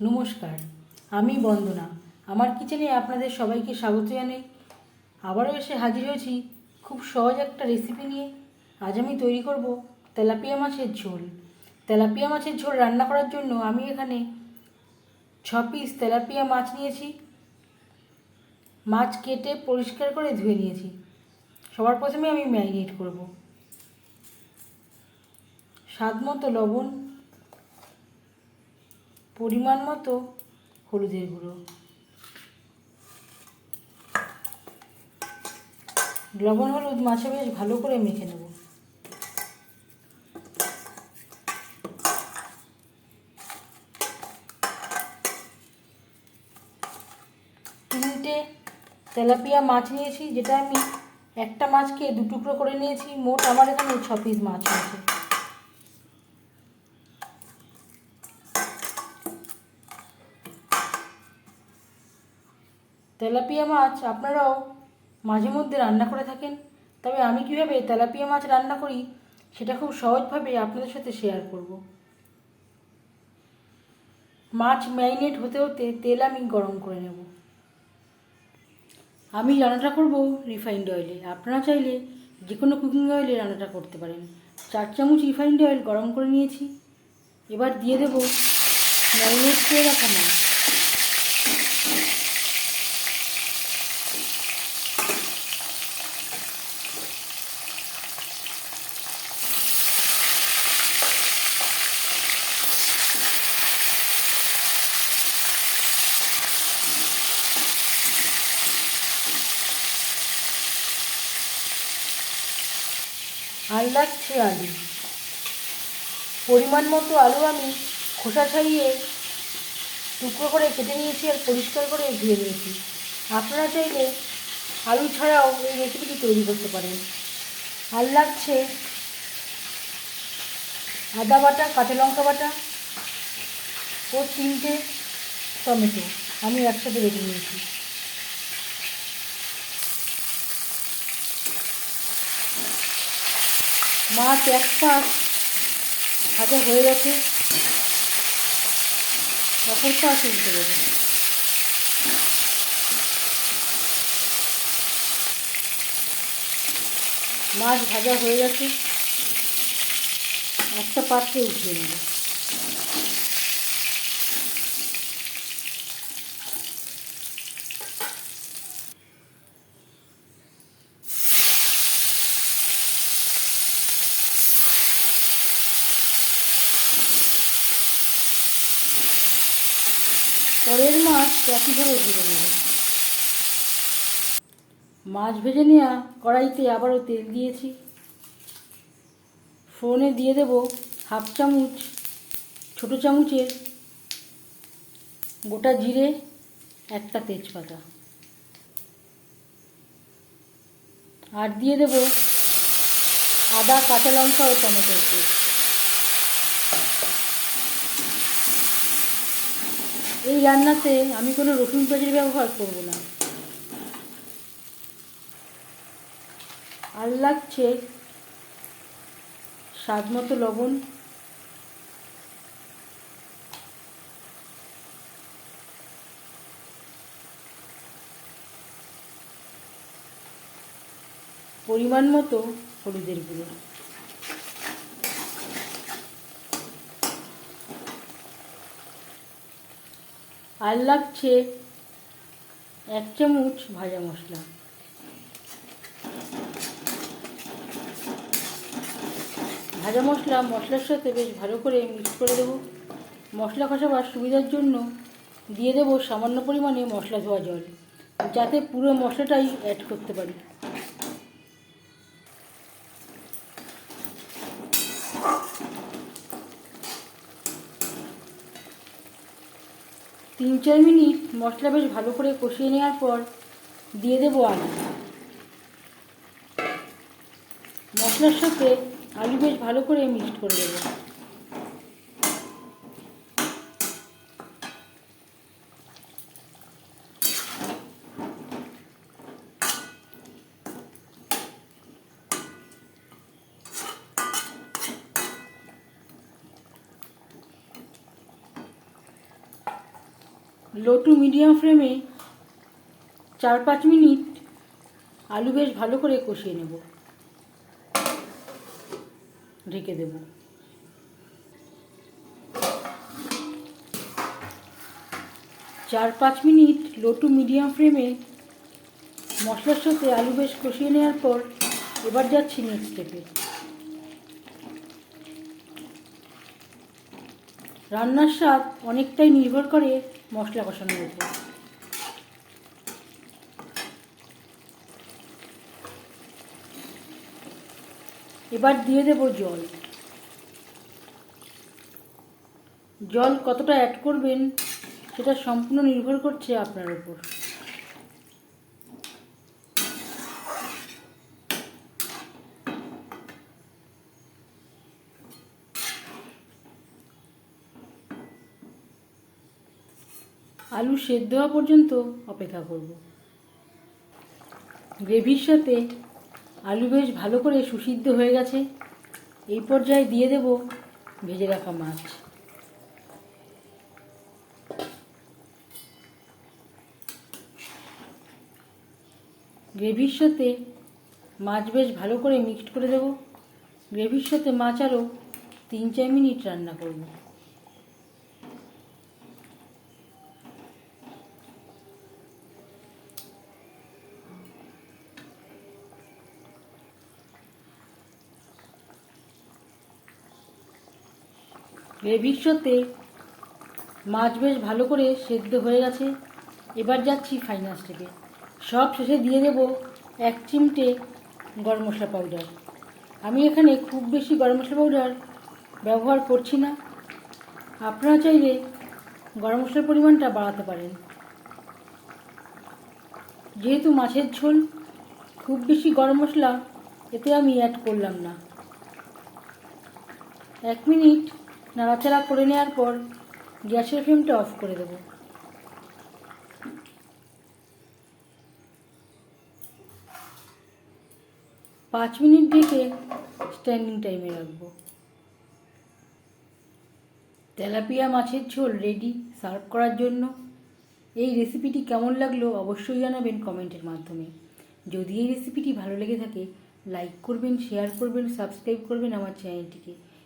নমস্কার, আমি বন্দনা। আমার কিচেনে আপনাদের সবাইকে স্বাগত জানাই। আবারও এসে হাজির হয়েছি খুব সহজ একটা রেসিপি নিয়ে। আজ আমি তৈরি করব তেলাপিয়া মাছের ঝোল। তেলাপিয়া মাছের ঝোল রান্না করার জন্য আমি এখানে ছ পিস তেলাপিয়া মাছ নিয়েছি। মাছ কেটে পরিষ্কার করে ধুয়ে নিয়েছি। সবার প্রথমে আমি ম্যারিনেট করব। স্বাদ মতো লবণ পরিমাণ মতো হলুদের গুঁড়ো। লবণ, হলুদ মাছে বেশ ভালো করে মেখে নেব। তিনটে তেলাপিয়া মাছ নিয়েছি, যেটা আমি একটা মাছকে দু টুকরো করে নিয়েছি। মোট আমার এখানে ছ পিস মাছ হয়েছে তেলাপিয়া মাছ আপনারাও মাঝে মধ্যে রান্না করে থাকেন। তবে আমি কীভাবে তেলাপিয়া মাছ রান্না করি, সেটা খুব সহজভাবে আপনাদের সাথে শেয়ার করব। মাছ ম্যারিনেট হতে হতে তেল আমি গরম করে নেব। আমি রান্নাটা করব রিফাইন্ড অয়েলে আপনারা চাইলে যে কোনো কুকিং অয়েলে রান্নাটা করতে পারেন। চার চামচ রিফাইন্ড অয়েল গরম করে নিয়েছি। এবার দিয়ে দেব ম্যারিনেট করে রাখা মাছ। আর লাগছে আলু। পরিমাণ মতো আলু আমি খোসা ছাড়িয়ে টুকরো করে কেটে নিয়েছি আর পরিষ্কার করে ধুয়ে নিয়েছি। আপনারা চাইলে আলু ছাড়াও এই রেসিপিটি তৈরি করতে পারেন। আর লাগছে আদা বাটা, কাঁচা লঙ্কা বাটা ও তিনটে টমেটো আমি একসাথে রেখে নিয়েছি। মাছ এক পাশ ভাজা হয়ে গেছে। অপর পাশ উল্টে দেবে মাছ ভাজা হয়ে গেছে। একটা পাত্রে উঠিয়ে নেব। পরের মাছ একইভাবে ভেজে নেব মাছ ভেজে নেওয়া কড়াইতে আবারও তেল দিয়েছি। ফোড়নে দিয়ে দেব হাফ চামচ, ছোটো চামচের গোটা জিরে, একটা তেজপাতা। আর দিয়ে দেব আদা, কাঁচা লঙ্কা ও টমেটোর পেস্ট। এই রান্নাতে আমি কোনো রসুন পেঁয়াজের ব্যবহার করব না। আর লাগছে স্বাদ মতো লবণ। পরিমাণ মতো হলুদের গুঁড়ো। আর লাগছে এক চামচ ভাজা মশলা। ভাজা মশলা মশলার সাথে বেশ ভালো করে মিক্স করে দেবো। মশলা কষাবার সুবিধার জন্য দিয়ে দেবো সামান্য পরিমাণে মশলা ধোয়া জল, যাতে পুরো মশলাটাই অ্যাড করতে পারি। তিন চার মিনিট মশলা বেশ ভালো করে কষিয়ে নেওয়ার পর দিয়ে দেবো আলু। মশলার সাথে আলু বেশ ভালো করে মিক্সড করে দেবো। লো টু মিডিয়াম ফ্লেমে চার পাঁচ মিনিট আলু বেশ ভালো করে কষিয়ে নেব। ঢেকে দেব। চার পাঁচ মিনিট লো টু মিডিয়াম ফ্লেমে মশলার সাথে আলু বেশ কষিয়ে নেওয়ার পর এবার যাচ্ছি নেক্সট স্টেপে রান্নার স্বাদ অনেকটাই নির্ভর করে মশলা কষানোর উপর। এবার দিয়ে দেব জল। জল কতটা অ্যাড করবেন, সেটা সম্পূর্ণ নির্ভর করছে আপনার উপর। আলু সেদ্ধ হওয়া পর্যন্ত অপেক্ষা করব। গ্রেভির সাথে আলু বেশ ভালো করে সুসিদ্ধ হয়ে গেছে। এই পর্যায়ে দিয়ে দেব ভেজে রাখা মাছ। গ্রেভির সাথে মাছ বেশ ভালো করে মিক্সড করে দেব। গ্রেভির সাথে মাছ আরও তিন চার মিনিট রান্না করব। গ্রেভির সাথে মাছ বেশ ভালো করে সেদ্ধ হয়ে গেছে। এবার যাচ্ছি ফাইনাল স্টেপে সব শেষে দিয়ে দেব এক চিমটে গরম মশলা পাউডার আমি এখানে খুব বেশি গরম মশলা পাউডার ব্যবহার করছি না। আপনারা চাইলে গরম মশলার পরিমাণটা বাড়াতে পারেন। যেহেতু মাছের ঝোল, খুব বেশি গরম মশলা এতে আমি অ্যাড করলাম না। এক মিনিট নাড়াচাড়া করে নেওয়ার পর গ্যাসের ফ্লেমটা অফ করে দেব। পাঁচ মিনিট ঢেকে স্ট্যান্ডিং টাইমে রাখব। তেলাপিয়া মাছের ঝোল রেডি সার্ভ করার জন্য। এই রেসিপিটি কেমন লাগল অবশ্যই জানাবেন কমেন্টের মাধ্যমে। যদি এই রেসিপিটি ভালো লেগে থাকে লাইক করবেন শেয়ার করবেন সাবস্ক্রাইব করবেন আমার চ্যানেলটিকে